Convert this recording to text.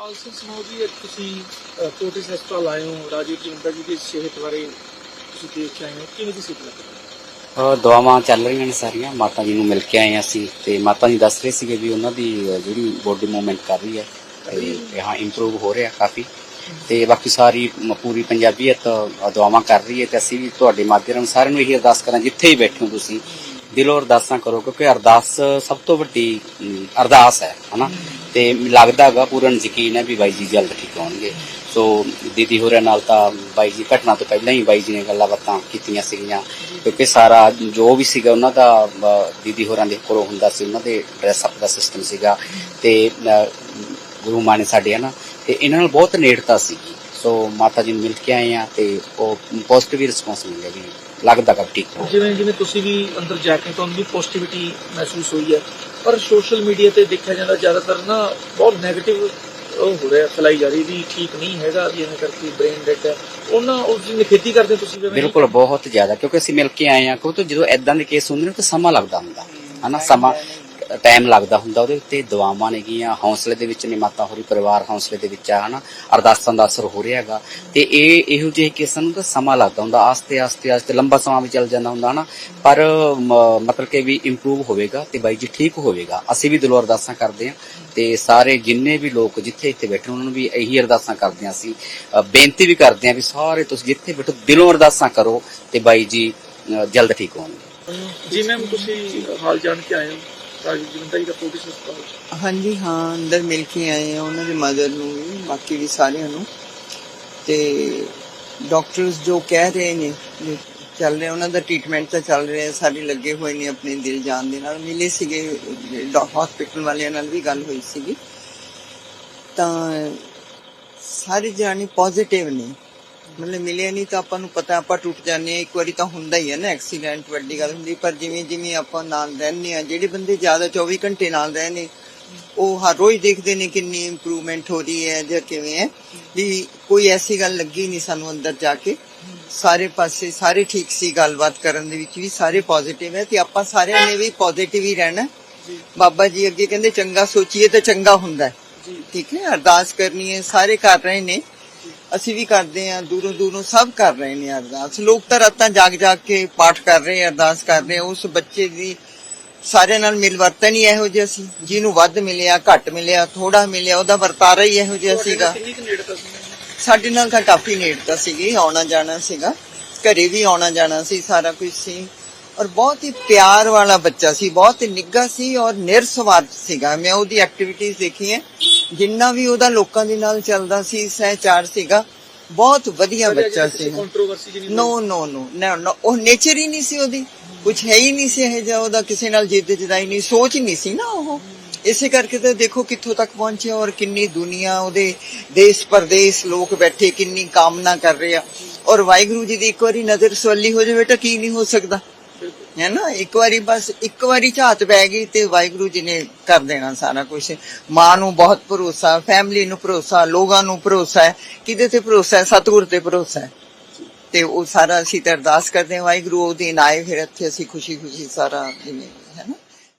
Also ਸੁਣਾਓ ਜੀ ਤੁਸੀਂ ਕੋਟਿਸ ਹਸਪਤਾਲ ਆਏ ਹੋ। ਰਾਜੀਵ ਜਿੰਦਾ ਜੀ ਦੀ ਸਿਹਤ ਬਾਰੇ ਤੁਸੀਂ ਦੇਖ ਕੇ ਆਏ ਹੋ। ਕਿਵੇਂ ਦੀ ਸਿਹਤ ਲੱਗ ਰਹੀ ਦੁਆਵਾਂ ਚੱਲ ਰਹੀਆਂ ਨੇ ਸਾਰੀਆਂ। ਮਾਤਾ ਜੀ ਨੂੰ ਮਿਲ ਕੇ ਆਏ ਅਸੀਂ ਤੇ ਮਾਤਾ ਜੀ ਦੱਸ ਰਹੇ ਸੀਗੇ ਵੀ ਉਹਨਾਂ ਦੀ ਜਿਹੜੀ ਬੋਡੀ ਮੂਵਮੈਂਟ ਕਰ ਰਹੀ ਹੈ ਤੇ ਹਾਂ ਇੰਪਰੂਵ ਹੋ ਰਿਹਾ ਕਾਫੀ। ਤੇ ਬਾਕੀ ਸਾਰੀ ਪੂਰੀ ਪੰਜਾਬੀਅਤ ਦੁਆਵਾਂ ਕਰ ਰਹੀ ਹੈ ਤੇ ਅਸੀਂ ਵੀ ਤੁਹਾਡੇ ਮਾਧਿਅਮ ਸਾਰਿਆਂ ਨੂੰ ਇਹੀ ਅਰਦਾਸ ਕਰਾਂ ਜਿੱਥੇ ਹੀ ਬੈਠੇ ਹੋ ਤੁਸੀਂ ਦਿਲੋਂ ਅਰਦਾਸਾਂ ਕਰੋ, ਕਿਉਂਕਿ ਅਰਦਾਸ ਸਭ ਤੋਂ ਵੱਡੀ ਅਰਦਾਸ ਹੈ, ਹਨਾ? ਤੇ ਲੱਗਦਾ ਹੈਗਾ, ਪੂਰਨ ਯਕੀਨ ਹੈ ਵੀ ਬਾਈ ਜੀ ਜਲਦ ਠੀਕ ਹੋਣਗੇ। ਸੋ, ਦੀਦੀ ਹੋਰਾਂ ਨਾਲ ਤਾਂ ਬਾਈ ਜੀ, ਘਟਨਾ ਤੋਂ ਪਹਿਲਾਂ ਹੀ ਬਾਈ ਜੀ ਨੇ ਗੱਲਾਂ ਬਾਤਾਂ ਕੀਤੀਆਂ ਸੀਗੀਆਂ। ਕਿਉਂਕਿ ਸਾਰਾ ਜੋ ਵੀ ਸੀਗਾ, ਉਹਨਾਂ ਦਾ ਦੀਦੀ ਹੋਰਾਂ ਦੇ ਕੋਲੋਂ ਹੁੰਦਾ ਸੀ, ਉਹਨਾਂ ਦੇ ਡਰੈਸ ਅਪ ਦਾ ਸਿਸਟਮ ਸੀਗਾ। ਤੇ ਗੁਰੂ ਮਾਂ ਨੇ ਸਾਡੇ, ਹਨਾ? ਤੇ ਇਹਨਾਂ ਨਾਲ ਬਹੁਤ ਨੇੜਤਾ ਸੀ ਸੋ ਮਾਤਾ ਜੀ ਨੂੰ ਮਿਲ ਕੇ ਆਏ ਆ ਤੇ ਉਹ ਪੋਜ਼ਿਟਿਵ ਰਿਸਪੌਂਸ ਮਿਲਿਆ ਵੀ ਲੱਗਦਾ ਕਿ ਠੀਕ ਹੋ ਜਿਵੇਂ ਜਿਵੇਂ ਤੁਸੀਂ ਵੀ ਅੰਦਰ ਜਾ ਕੇ ਤੁਹਾਨੂੰ ਵੀ ਪੋਜ਼ਿਟਿਵਿਟੀ ਮਹਿਸੂਸ ਹੋਈ ਹੈ ਪਰ ਸੋਸ਼ਲ ਮੀਡੀਆ ਤੇ ਦੇਖਿਆ ਜਾਂਦਾ ਜ਼ਿਆਦਾਤਰ ਨਾ ਬਹੁਤ 네ਗੇਟਿਵ ਉਹ ਹੋ ਰਿਹਾ ਫੈਲਾਈ ਜਾ ਰਹੀ ਵੀ ਠੀਕ ਨਹੀਂ ਹੈਗਾ ਵੀ ਐਵੇਂ ਕਰਕੇ ਬ੍ਰੇਨ ਡੈਡ ਹੈ। ਉਹਨਾਂ ਉਸ ਦੀ ਨਿਖੇਧੀ ਕਰਦੇ ਤੁਸੀਂ ਜਿਵੇਂ? ਬਿਲਕੁਲ ਬਹੁਤ ਜ਼ਿਆਦਾ ਕਿਉਂਕਿ ਅਸੀਂ ਮਿਲ ਕੇ ਆਏ ਆ ਕਿਉਂਕਿ ਜਦੋਂ ਐਦਾਂ ਦੇ ਕੇਸ ਹੁੰਦੇ ਨੇ ਤਾਂ ਸਮਾਂ ਲੱਗਦਾ ਹੁੰਦਾ। ਹਨਾ ਸਮਾਂ ਟਾਈਮ ਲੱਗਦਾ ਹੁੰਦਾ ਉਹਦੇ ਉੱਤੇ ਦੁਆਵਾਂ ਨੇਗੀਆਂ ਹੌਸਲੇ ਦੇ ਵਿੱਚ ਨੇ ਮਾਤਾ ਹੋਰੀ, ਪਰਿਵਾਰ ਹੌਸਲੇ ਦੇ ਵਿੱਚ ਆ, ਹਨਾ? ਅਰਦਾਸਾਂ ਦਾ ਅਸਰ ਹੋ ਰਿਹਾ ਤੇ ਇਹ ਇਹੋ ਜਿਹੇ ਕੇਸਾਂ ਨੂੰ ਤਾਂ ਸਮਾਂ ਲੱਗਦਾ ਹੁੰਦਾ, ਆਸਤੇ ਆਸਤੇ ਆਸਤੇ ਲੰਬਾ ਸਮਾਂ ਵੀ ਚੱਲ ਜਾਂਦਾ ਹੁੰਦਾ, ਹਨਾ? ਪਰ ਮਤਲਬ ਕਿ ਵੀ ਇੰਪਰੂਵ ਹੋਵੇਗਾ ਤੇ ਬਾਈ ਜੀ ਠੀਕ ਹੋਵੇਗਾ। ਅਸੀਂ ਵੀ ਦਿਲੋਂ ਅਰਦਾਸਾਂ ਕਰਦੇ ਹਾਂ ਤੇ ਸਾਰੇ ਜਿੰਨੇ ਵੀ ਲੋਕ ਜਿੱਥੇ ਇੱਥੇ ਬੈਠੇ ਉਹਨਾਂ ਨੂੰ ਵੀ ਇਹੀ ਅਰਦਾਸਾਂ ਕਰਦੇ ਹਾਂ ਅਸੀਂ। ਬੇਨਤੀ ਵੀ ਕਰਦੇ ਹਾਂ ਵੀ ਸਾਰੇ ਤੁਸੀਂ ਜਿੱਥੇ ਬੈਠੋ, ਦਿਲੋਂ ਅਰਦਾਸਾਂ ਕਰੋ ਤੇ ਬਾਈ ਜੀ ਜਲਦ ਠੀਕ ਹੋਣਗੇ। ਜੀ ਮੈਮ, ਤੁਸੀਂ ਹਾਲ ਜਾਣ ਕੇ ਆਏ ਹੋ? ਰਾਜੀਵ ਦਾ ਕੋਟਿਸ ਹਸਪਤਾਲ ਹਾਂਜੀ, ਹਾਂ, ਅੰਦਰ ਮਿਲ ਕੇ ਆਏ ਆ ਉਹਨਾਂ ਦੇ ਮਦਰ ਨੂੰ ਵੀ, ਬਾਕੀ ਵੀ ਸਾਰਿਆਂ ਨੂੰ। ਤੇ ਡਾਕਟਰਸ ਜੋ ਕਹਿ ਰਹੇ ਨੇ ਚੱਲ ਰਿਹਾ, ਉਹਨਾਂ ਦਾ ਟ੍ਰੀਟਮੈਂਟ ਤਾਂ ਚੱਲ ਰਿਹਾ, ਸਾਰੇ ਲੱਗੇ ਹੋਏ ਨੇ ਆਪਣੇ ਦਿਲ ਜਾਨ ਦੇ ਨਾਲ। ਮਿਲੇ ਸੀਗੇ ਹਸਪੀਟਲ ਵਾਲਿਆਂ ਨਾਲ ਵੀ ਗੱਲ ਹੋਈ ਸੀਗੀ। ਤਾਂ ਸਾਰੇ ਜਾਣੇ ਪੋਜ਼ਿਟਿਵ ਨੇ। ਮਤਲਬ ਮਿਲੇ ਨਹੀਂ ਤਾਂ ਆਪਾਂ ਨੂੰ ਪਤਾ ਆਪਾਂ ਟੁੱਟ ਜਾਂਦੇ ਆ ਇੱਕ ਵਾਰੀ ਤਾਂ ਹੁੰਦਾ ਹੀ ਹੈ ਨਾ ਐਕਸੀਡੈਂਟ ਵੱਡੀ ਗੱਲ ਹੁੰਦੀ। ਪਰ ਜਿਵੇਂ ਜਿਵੇਂ ਆਪਾਂ ਨਾਲ ਰਹਿੰਦੇ ਆ ਜਿਹੜੇ ਬੰਦੇ ਜ਼ਿਆਦਾ 24 ਘੰਟੇ ਨਾਲ ਰਹੇ ਨੇ ਉਹ ਹਰ ਰੋਜ਼ ਦੇਖਦੇ ਨੇ ਕਿੰਨੀ ਇੰਪਰੂਵਮੈਂਟ ਹੋ ਰਹੀ ਹੈ ਜਾਂ ਕਿਵੇਂ ਹੈ। ਵੀ ਕੋਈ ਐਸੀ ਗੱਲ ਲੱਗੀ ਨਹੀਂ ਸਾਨੂੰ ਅੰਦਰ ਜਾ ਕੇ। ਸਾਰੇ ਪਾਸੇ ਸਾਰੇ ਠੀਕ ਸੀ ਗੱਲਬਾਤ ਕਰਨ ਦੇ ਵਿੱਚ ਵੀ ਸਾਰੇ ਪੋਜ਼ਿਟਿਵ ਹੈ ਤੇ ਆਪਾਂ ਸਾਰਿਆਂ ਨੇ ਵੀ ਪੋਜ਼ਿਟਿਵ ਹੀ ਰਹਿਣਾ। ਬਾਬਾ ਜੀ ਅੱਗੇ ਕਹਿੰਦੇ ਚੰਗਾ ਸੋਚੀਏ ਤਾਂ ਚੰਗਾ ਹੁੰਦਾ ਠੀਕ ਹੈ ਅਰਦਾਸ ਕਰਨੀ ਹੈ ਸਾਰੇ ਕਰ ਰਹੇ ਨੇ। ਅਸੀਂ ਵੀ ਕਰਦੇ ਹਾਂ ਦੂਰੋਂ ਦੂਰੋਂ ਸਭ ਕਰ ਰਹੇ ਨੇ ਅਰਦਾਸ। ਲੋਕ ਤਾਂ ਰਾਤਾਂ ਜਾਗ ਜਾਗ ਕੇ ਪਾਠ ਕਰ ਰਹੇ ਅਰਦਾਸ ਕਰ ਰਹੇ ਉਸ ਬੱਚੇ ਦੀ ਸਾਰਿਆਂ ਨਾਲ ਮਿਲ ਵਰਤਨ ਹੀ ਇਹੋ ਜਿਹਾ ਸੀ। ਜਿਹਨੂੰ ਵੱਧ ਮਿਲਿਆ ਘੱਟ ਮਿਲਿਆ ਥੋੜਾ ਮਿਲਿਆ ਉਹਦਾ ਵਰਤਾਰਾ ਹੀ ਇਹੋ ਜਿਹਾ ਸੀਗਾ? ਸਾਡੇ ਨਾਲ ਤਾਂ ਕਾਫੀ ਨੇੜਤਾ ਸੀਗੀ ਆਉਣਾ ਜਾਣਾ ਸੀਗਾ। ਘਰੇ ਵੀ ਆਉਣਾ ਜਾਣਾ ਸੀ ਸਾਰਾ ਕੁਝ ਸੀ। ਔਰ ਬਹੁਤ ਹੀ ਪਿਆਰ ਵਾਲਾ ਬੱਚਾ ਸੀ ਬਹੁਤ ਹੀ ਨਿੱਘਾ ਸੀ ਔਰ ਨਿਰਸਵਾਰਥ ਸੀਗਾ। ਮੈਂ ਉਹਦੀ ਐਕਟੀਵਿਟੀਜ਼ ਦੇਖੀਆਂ। ਜਿੰਨਾ ਵੀ ਉਹਦਾ ਲੋਕਾਂ ਦੇ ਨਾਲ ਚੱਲਦਾ ਸੀ ਸਹਿਚਾਰ ਸੀਗਾ ਬਹੁਤ ਵਧੀਆ ਬੱਚਾ ਸੀ ਨੋ। ਨੋ ਨੋ ਨਾ ਉਹ ਨੇਚਰ ਹੀ ਨਹੀਂ ਸੀ ਉਹਦੀ। ਕੁਝ ਹੈ ਹੀ ਨਹੀਂ ਸੀ ਇਹ ਜਿਹਾ ਉਹਦਾ ਕਿਸੇ ਨਾਲ ਜਿੱਦ ਜਦਾਈ ਨਹੀਂ ਸੋਚ ਨਹੀਂ ਸੀ ਨਾ ਉਹ। ਇਸੇ ਕਰਕੇ ਤਾਂ ਦੇਖੋ ਕਿੱਥੋਂ ਤੱਕ ਪਹੁੰਚਿਆ ਔਰ ਕਿੰਨੀ ਦੁਨੀਆ ਉਹਦੇ ਦੇਸ਼ ਪਰਦੇਸ਼ ਲੋਕ ਬੈਠੇ ਕਿੰਨੀ ਕਾਮਨਾ ਕਰ ਰਹੇ ਆ। ਔਰ ਵਾਹਿਗੁਰੂ ਜੀ ਦੀ ਇੱਕ ਵਾਰੀ ਨਜ਼ਰ ਸਵੱਲੀ ਹੋ ਜਾਵੇ ਤਾਂ ਕੀ ਨਹੀਂ ਹੋ ਸਕਦਾ। ਹੈ ਨਾ? ਇੱਕ ਵਾਰੀ ਬਸ, ਇੱਕ ਵਾਰੀ ਝਾਤ ਪੈ ਗਈ ਤੇ ਵਾਹਿਗੁਰੂ ਜੀ ਨੇ ਕਰ ਦੇਣਾ ਸਾਰਾ ਕੁਝ ਮਾਂ ਨੂੰ ਬਹੁਤ ਭਰੋਸਾ ਫੈਮਿਲੀ ਨੂੰ ਭਰੋਸਾ, ਲੋਕਾਂ ਨੂੰ ਭਰੋਸਾ ਹੈ। ਕਿਹਦੇ ਤੇ ਭਰੋਸਾ ਹੈ? ਸਤਿਗੁਰ ਤੇ ਭਰੋਸਾ ਹੈ। ਤੇ ਉਹ ਸਾਰਾ ਅਸੀਂ ਤੇ ਅਰਦਾਸ ਕਰਦੇ ਹਾਂ, ਵਾਹਿਗੁਰੂ ਉਹਦੇ ਨਾਲ ਆਏ, ਫਿਰ ਇੱਥੇ ਅਸੀਂ ਖੁਸ਼ੀ ਖੁਸ਼ੀ ਸਾਰਾ ਜਿਵੇਂ